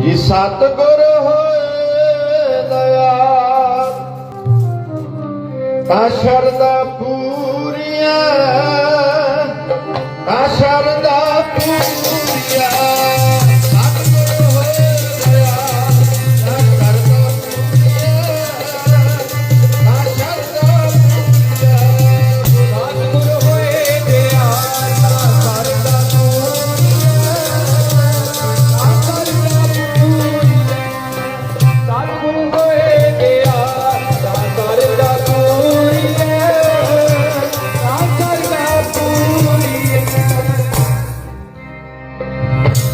ਜੀ ਸਤਗੁਰ ਹੋਏ ਦਇਆ। ਤਾਂ ਸ਼ਰਦਾ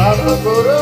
সদগুরু